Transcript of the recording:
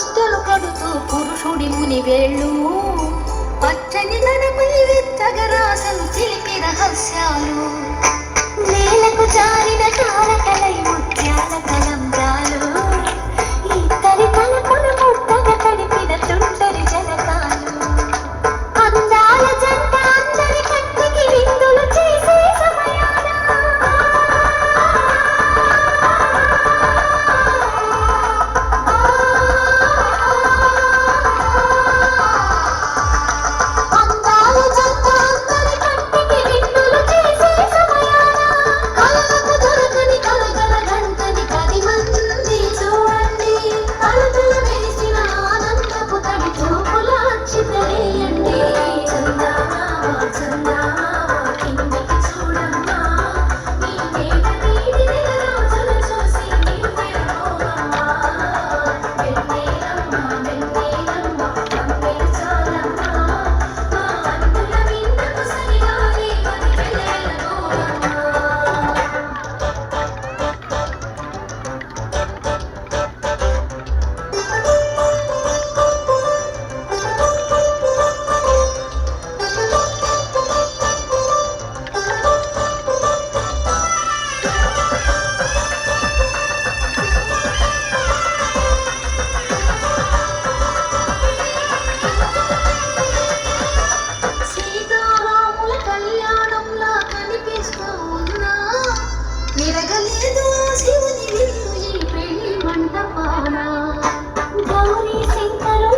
దుస్తులు కడుతూ పురుషుడి ముని వేళ్ళు. పచ్చని గణపై విత్తగరాసలు చిలిపి రహస్యాలు. 叫你心太软。